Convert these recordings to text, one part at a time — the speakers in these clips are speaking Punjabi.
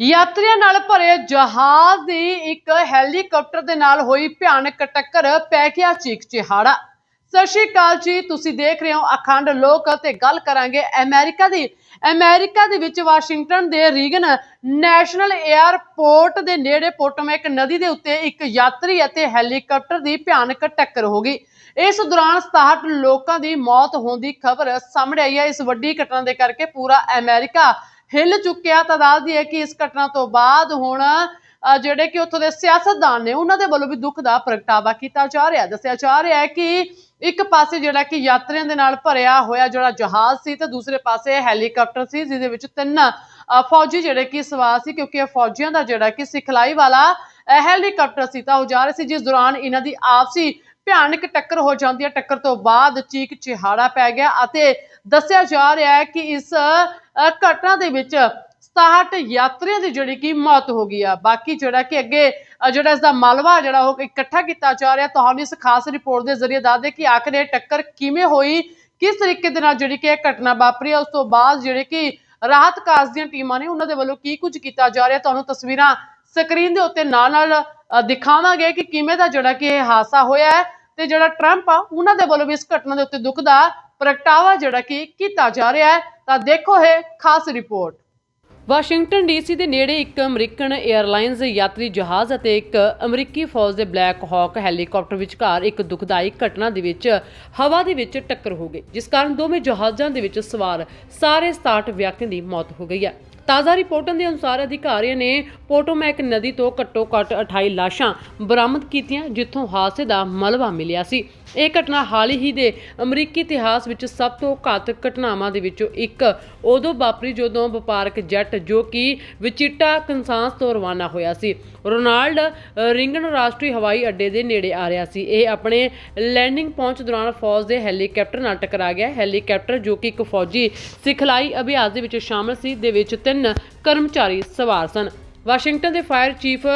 ਯਾਤਰੀਆਂ ਨਾਲ ਭਰੇ ਜਹਾਜ਼ ਦੀ ਇੱਕ ਹੈਲੀਕਾਪਟਰ ਦੇ ਨਾਲ ਹੋਈ ਭਿਆਨਕ ਟੱਕਰ ਪੈ ਗਿਆ ਚੀਕ ਚਿਹਾੜਾ। ਸਤਿ ਸ਼੍ਰੀ ਅਕਾਲ ਜੀ, ਤੁਸੀਂ ਦੇਖ ਰਹੇ ਹੋ ਅਖੰਡ ਲੋਕ ਤੇ ਗੱਲ ਕਰਾਂਗੇ ਅਮਰੀਕਾ ਦੀ। ਅਮਰੀਕਾ ਦੇ ਵਿੱਚ ਵਾਸ਼ਿੰਗਟਨ ਦੇ ਰੀਗਨ ਨੈਸ਼ਨਲ 에ਅਰਪੋਰਟ ਦੇ ਨੇੜੇ ਪੋਟੋਮੈਕ ਨਦੀ ਦੇ ਉੱਤੇ ਇੱਕ ਯਾਤਰੀ ਅਤੇ ਹੈਲੀਕਾਪਟਰ ਦੀ ਭਿਆਨਕ ਟੱਕਰ ਹੋ ਗਈ। ਇਸ ਦੌਰਾਨ 67 ਲੋਕਾਂ ਦੀ ਮੌਤ ਹੋਣ ਦੀ ਖਬਰ ਸਾਹਮਣੇ ਆਈ ਹੈ। ਇਸ ਵੱਡੀ ਘਟਨਾ ਦੇ ਕਰਕੇ ਪੂਰਾ ਅਮਰੀਕਾ ਹਿੱਲ ਚੁੱਕਿਆ ਤਾਂ ਦੱਸਦੀ ਹੈ ਕਿ ਇਸ ਘਟਨਾ ਤੋਂ ਬਾਅਦ ਹੁਣ ਜਿਹੜੇ ਕਿ ਉੱਥੋਂ ਦੇ ਸਿਆਸਤਦਾਨ ਨੇ, ਉਹਨਾਂ ਦੇ ਵੱਲੋਂ ਵੀ ਦੁੱਖ ਦਾ ਪ੍ਰਗਟਾਵਾ ਕੀਤਾ ਜਾ ਰਿਹਾ। ਦੱਸਿਆ ਜਾ ਰਿਹਾ ਹੈ ਕਿ ਇੱਕ ਪਾਸੇ ਜਿਹੜਾ ਕਿ ਯਾਤਰੀਆਂ ਦੇ ਨਾਲ ਭਰਿਆ ਹੋਇਆ ਜਿਹੜਾ ਜਹਾਜ਼ ਸੀ ਤੇ ਦੂਸਰੇ ਪਾਸੇ ਹੈਲੀਕਾਪਟਰ ਸੀ, ਜਿਹਦੇ ਵਿੱਚ ਤਿੰਨ ਫੌਜੀ ਜਿਹੜੇ ਕਿ ਸਵਾਰ ਸੀ, ਕਿਉਂਕਿ ਫੌਜੀਆਂ ਦਾ ਜਿਹੜਾ ਕਿ ਸਿਖਲਾਈ ਵਾਲਾ ਹੈਲੀਕਾਪਟਰ ਸੀ ਤਾਂ ਉਹ ਜਾ ਰਹੇ ਸੀ। ਜਿਸ ਦੌਰਾਨ ਇਹਨਾਂ ਦੀ ਆਪਸੀ ਭਿਆਨਕ ਟੱਕਰ ਹੋ ਜਾਂਦੀ ਹੈ। ਟੱਕਰ ਤੋਂ ਬਾਅਦ ਚੀਕ ਚਿਹਾੜਾ ਪੈ ਗਿਆ ਅਤੇ ਦੱਸਿਆ ਜਾ ਰਿਹਾ ਹੈ ਕਿ ਇਸ ਘਟਨਾ ਦੇ ਵਿੱਚ 67 ਯਾਤਰੀਆਂ ਦੀ ਜਿਹੜੀ ਕਿ ਮੌਤ ਹੋ ਗਈ ਆ। ਬਾਕੀ ਜਿਹੜਾ ਕਿ ਅੱਗੇ ਜਿਹੜਾ ਇਸ ਦਾ ਮਲਬਾ ਜਿਹੜਾ ਉਹ ਇਕੱਠਾ ਕੀਤਾ ਜਾ ਰਿਹਾ। ਤੁਹਾਨੂੰ ਇਸ ਖਾਸ ਰਿਪੋਰਟ ਦੇ ਜ਼ਰੀਏ ਦੱਸ ਦੇ ਕਿ ਆਖਰ ਇਹ ਟੱਕਰ ਕਿਵੇਂ ਹੋਈ, ਕਿਸ ਤਰੀਕੇ ਦੇ ਨਾਲ ਜਿਹੜੀ ਕਿ ਇਹ ਘਟਨਾ ਵਾਪਰੀ ਹੈ ਉਸ ਤੋਂ ਬਾਅਦ ਜਿਹੜੇ ਕਿ ਰਾਹਤ ਕਾਰਜ ਦੀਆਂ ਟੀਮਾਂ ਨੇ ਉਹਨਾਂ ਦੇ ਵੱਲੋਂ ਕੀ ਕੁਝ ਕੀਤਾ ਜਾ ਰਿਹਾ, ਤੁਹਾਨੂੰ ਤਸਵੀਰਾਂ ਸਕਰੀਨ ਦੇ ਉੱਤੇ ਨਾਲ ਨਾਲ ਦਿਖਾਵਾਂਗੇ ਕਿ ਕਿਵੇਂ ਦਾ ਜਿਹੜਾ ਕਿ ਇਹ ਹਾਦਸਾ ਹੋਇਆ ਹੈ ਤੇ ਜਿਹੜਾ ਟਰੰਪ ਆ, ਉਹਨਾਂ ਦੇ ਵੱਲੋਂ ਵੀ ਇਸ ਘਟਨਾ ਦੇ ਉੱਤੇ ਦੁੱਖ ਦਾ ਪ੍ਰਗਟਾਵਾ ਜਿਹੜਾ ਕਿ ਕੀਤਾ ਜਾ ਰਿਹਾ ਹੈ, ਤਾਂ ਦੇਖੋ ਇਹ ਖਾਸ ਰਿਪੋਰਟ। ਵਾਸ਼ਿੰਗਟਨ ਡੀਸੀ ਦੇ ਨੇੜੇ ਇੱਕ ਅਮਰੀਕਨ 에ਅਰਲਾਈਨਜ਼ ਯਾਤਰੀ ਜਹਾਜ਼ ਅਤੇ ਇੱਕ ਅਮਰੀਕੀ ਫੌਜ ਦੇ ਬਲੈਕ ਹਾਕ ਹੈਲੀਕਾਪਟਰ ਵਿਚਕਾਰ ਇੱਕ ਦੁਖਦਾਈ ਘਟਨਾ ਦੇ ਵਿੱਚ ਹਵਾ ਦੇ ਵਿੱਚ ਟੱਕਰ ਹੋ ਗਈ, ਜਿਸ ਕਾਰਨ ਦੋਵੇਂ ਜਹਾਜ਼ਾਂ ਦੇ ਵਿੱਚ ਸਵਾਰ ਸਾਰੇ 67 ਵਿਅਕਤੀਆਂ ਦੀ ਮੌਤ ਹੋ ਗਈ ਹੈ। ਤਾਜ਼ਾ ਰਿਪੋਰਟਾਂ ਦੇ ਅਨੁਸਾਰ ਅਧਿਕਾਰੀਆਂ ਨੇ ਪੋਟੋਮੈਕ ਨਦੀ ਤੋਂ ਘੱਟੋ-ਘੱਟ 28 ਲਾਸ਼ਾਂ ਬਰਾਮਦ ਕੀਤੀਆਂ, ਜਿੱਥੋਂ ਹਾਦਸੇ ਦਾ ਮਲਬਾ ਮਿਲਿਆ ਸੀ। ਇਹ ਘਟਨਾ ਹਾਲ ਹੀ ਦੇ ਅਮਰੀਕੀ ਇਤਿਹਾਸ ਵਿੱਚ ਸਭ ਤੋਂ ਘਾਤਕ ਘਟਨਾਵਾਂ ਦੇ ਵਿੱਚੋਂ ਇੱਕ। ਉਦੋਂ ਵਾਪਰੀ ਜਦੋਂ ਵਪਾਰਕ ਜੈਟ ਜੋ ਕਿ ਵਿਚਿਟਾ ਕੰਸਾਂਸ ਤੋਂ ਰਵਾਨਾ ਹੋਇਆ ਸੀ। ਰੋਨਾਲਡ ਰਿੰਗਨ ਰਾਸ਼ਟਰੀ ਹਵਾਈ ਅੱਡੇ ਦੇ ਨੇੜੇ ਆ ਰਿਹਾ ਸੀ। ਇਹ ਆਪਣੇ ਲੈਂਡਿੰਗ ਪਹੁੰਚ ਦੌਰਾਨ ਫੌਜ ਦੇ ਹੈਲੀਕਾਪਟਰ ਨਾਲ ਟਕਰਾ ਗਿਆ। ਹੈਲੀਕਾਪਟਰ ਜੋ ਕਿ ਇੱਕ ਫੌਜੀ ਸਿਖਲਾਈ ਅਭਿਆਸ ਦੇ ਵਿੱਚ ਸ਼ਾਮਲ ਸੀ, ਦੇ ਵਿੱਚ ਤਿੰਨ ਕਰਮਚਾਰੀ ਸਵਾਰ ਸਨ। ਵਾਸ਼ਿੰਗਟਨ ਦੇ ਫਾਇਰ ਚੀਫ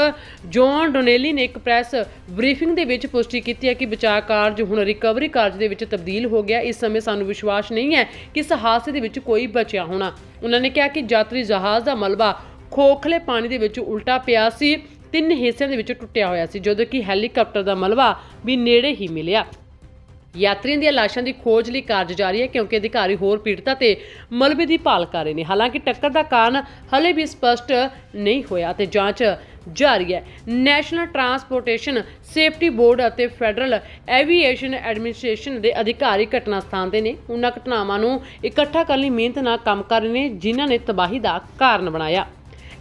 ਜੌਨ ਡੋਨੇਲੀ ਨੇ ਇੱਕ ਪ੍ਰੈਸ ਬਰੀਫਿੰਗ ਦੇ ਵਿੱਚ ਪੁਸ਼ਟੀ ਕੀਤੀ ਹੈ ਕਿ ਬਚਾਅ ਕਾਰਜ ਹੁਣ ਰਿਕਵਰੀ ਕਾਰਜ ਦੇ ਵਿੱਚ ਤਬਦੀਲ ਹੋ ਗਿਆ। ਇਸ ਸਮੇਂ ਸਾਨੂੰ ਵਿਸ਼ਵਾਸ ਨਹੀਂ ਹੈ ਕਿ ਇਸ ਹਾਦਸੇ ਦੇ ਵਿੱਚ ਕੋਈ ਬਚਿਆ ਹੋਣਾ। ਉਹਨਾਂ ਨੇ ਕਿਹਾ ਕਿ ਯਾਤਰੀ ਜਹਾਜ਼ ਦਾ ਮਲਬਾ ਖੋਖਲੇ ਪਾਣੀ ਦੇ ਵਿੱਚ ਉਲਟਾ ਪਿਆ ਸੀ। ਤਿੰਨ ਹਿੱਸਿਆਂ ਦੇ ਵਿੱਚ ਟੁੱਟਿਆ ਹੋਇਆ ਸੀ, ਜਦੋਂ ਕਿ ਹੈਲੀਕਾਪਟਰ ਦਾ ਮਲਬਾ ਵੀ ਨੇੜੇ ਹੀ ਮਿਲਿਆ। ਯਾਤਰੀਆਂ ਦੀਆਂ ਲਾਸ਼ਾਂ ਦੀ ਖੋਜ ਲਈ ਕਾਰਜ ਜਾਰੀ ਹੈ ਕਿਉਂਕਿ ਅਧਿਕਾਰੀ ਹੋਰ ਪੀੜਤਾਂ ਤੇ ਮਲਬੇ ਦੀ ਭਾਲ ਕਰ ਰਹੇ ਨੇ। ਹਾਲਾਂਕਿ ਟੱਕਰ ਦਾ ਕਾਰਨ ਹਲੇ ਵੀ ਸਪਸ਼ਟ ਨਹੀਂ ਹੋਇਆ ਤੇ ਜਾਂਚ ਜਾਰੀ ਹੈ। ਨੈਸ਼ਨਲ ਟਰਾਂਸਪੋਰਟੇਸ਼ਨ ਸੇਫਟੀ ਬੋਰਡ ਅਤੇ ਫੈਡਰਲ ਐਵੀਏਸ਼ਨ ਐਡਮਿਨਿਸਟ੍ਰੇਸ਼ਨ ਦੇ ਅਧਿਕਾਰੀ ਘਟਨਾ ਸਥਾਨ ਤੇ ਨੇ। ਉਹਨਾਂ ਘਟਨਾਵਾਂ ਨੂੰ ਇਕੱਠਾ ਕਰਨ ਲਈ ਮਿਹਨਤ ਨਾਲ ਕੰਮ ਕਰ ਰਹੇ ਨੇ, ਜਿਨ੍ਹਾਂ ਨੇ ਤਬਾਹੀ ਦਾ ਕਾਰਨ ਬਣਾਇਆ।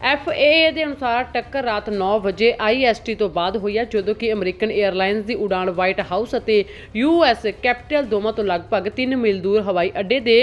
FAA ਦੇ ਅਨੁਸਾਰ ਟੱਕਰ ਰਾਤ 9 ਵਜੇ IST ਤੋਂ ਬਾਅਦ ਹੋਈ ਹੈ, ਜਦੋਂ ਕਿ ਅਮਰੀਕਨ 에ਅਰਲਾਈਨਜ਼ ਦੀ ਉਡਾਣ ਵਾਈਟ ਹਾਊਸ ਅਤੇ US ਕੈਪੀਟਲ ਦੋਵਾਂ ਤੋਂ ਲਗਭਗ 3 ਮੀਲ ਦੂਰ ਹਵਾਈ ਅੱਡੇ ਦੇ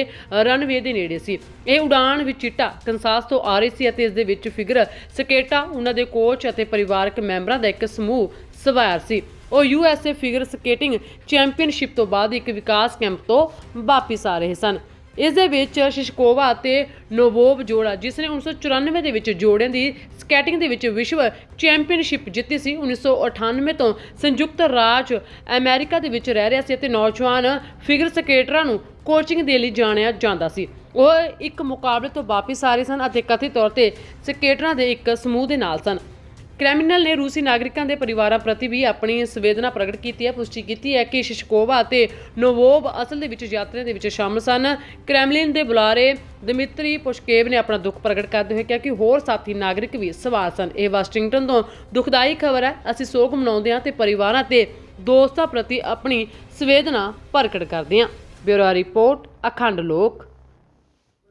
ਰਨਵੇ ਦੇ ਨੇੜੇ ਸੀ। ਇਹ ਉਡਾਣ ਵਿਚਿਟਾ ਕੰਸਾਸ ਤੋਂ ਆ ਰਹੀ ਸੀ ਅਤੇ ਇਸ ਦੇ ਵਿੱਚ ਫਿਗਰ ਸਕੇਟਾ, ਉਹਨਾਂ ਦੇ ਕੋਚ ਅਤੇ ਪਰਿਵਾਰਕ ਮੈਂਬਰਾਂ ਦਾ ਇੱਕ ਸਮੂਹ ਸਵਾਰ ਸੀ। ਉਹ USA ਫਿਗਰ ਸਕੇਟਿੰਗ ਚੈਂਪੀਅਨਸ਼ਿਪ ਤੋਂ ਬਾਅਦ ਇੱਕ ਵਿਕਾਸ ਕੈਂਪ ਤੋਂ ਵਾਪਸ ਆ ਰਹੇ ਸਨ। ਇਸ ਦੇ ਵਿੱਚ ਸ਼ਿਸ਼ਕੋਵਾ ਅਤੇ ਨੋਵੋਵ ਜੋੜਾ, ਜਿਸ ਨੇ 1994 ਦੇ ਵਿੱਚ ਜੋੜਿਆਂ ਦੀ ਸਕੇਟਿੰਗ ਦੇ ਵਿੱਚ ਵਿਸ਼ਵ ਚੈਂਪੀਅਨਸ਼ਿਪ ਜਿੱਤੀ ਸੀ। 1998 ਤੋਂ ਸੰਯੁਕਤ ਰਾਜ ਅਮਰੀਕਾ ਦੇ ਵਿੱਚ ਰਹਿ ਰਿਹਾ ਸੀ ਅਤੇ ਨੌਜਵਾਨ ਫਿਗਰ ਸਕੇਟਰਾਂ ਨੂੰ ਕੋਚਿੰਗ ਦੇ ਲਈ ਜਾਣਿਆ ਜਾਂਦਾ ਸੀ। ਉਹ ਇੱਕ ਮੁਕਾਬਲੇ ਤੋਂ ਵਾਪਸ ਆ ਰਹੇ ਸਨ ਅਤੇ ਕਥਿਤ ਤੌਰ ਤੇ ਸਕੇਟਰਾਂ ਦੇ ਇੱਕ ਸਮੂਹ ਦੇ ਨਾਲ ਸਨ। ਕ੍ਰਿਮੀਨਲ ਨੇ ਰੂਸੀ ਨਾਗਰਿਕਾਂ ਦੇ ਪਰਿਵਾਰਾਂ ਪ੍ਰਤੀ ਵੀ ਆਪਣੀ ਸੰਵੇਦਨਾ ਪ੍ਰਗਟ ਕੀਤੀ ਹੈ, ਪੁਸ਼ਟੀ ਕੀਤੀ ਹੈ ਕਿ ਸ਼ਿਸ਼ਕੋਵਾ ਅਤੇ ਨੋਵੋਵ ਅਸਲ ਦੇ ਵਿੱਚ ਯਾਤਰੀਆਂ ਦੇ ਵਿੱਚ ਸ਼ਾਮਲ ਸਨ। ਕ੍ਰੈਮਲਿਨ ਦੇ ਬੁਲਾਰੇ ਦਮਿਤਰੀ ਪੁਸ਼ਕੇਵ ਨੇ ਆਪਣਾ ਦੁੱਖ ਪ੍ਰਗਟ ਕਰਦੇ ਹੋਏ ਕਿਹਾ ਕਿ ਹੋਰ ਸਾਥੀ ਨਾਗਰਿਕ ਵੀ ਸਵਾਰ ਸਨ। ਇਹ ਵਾਸ਼ਿੰਗਟਨ ਤੋਂ ਦੁਖਦਾਈ ਖਬਰ ਹੈ। ਅਸੀਂ ਸੋਗ ਮਨਾਉਂਦੇ ਹਾਂ ਤੇ ਪਰਿਵਾਰਾਂ ਤੇ ਦੋਸਤਾਂ ਪ੍ਰਤੀ ਆਪਣੀ ਸੰਵੇਦਨਾ ਪ੍ਰਗਟ ਕਰਦੇ ਹਾਂ। ਬਿਊਰੋ ਰਿਪੋਰਟ, ਅਖੰਡ ਲੋਕ।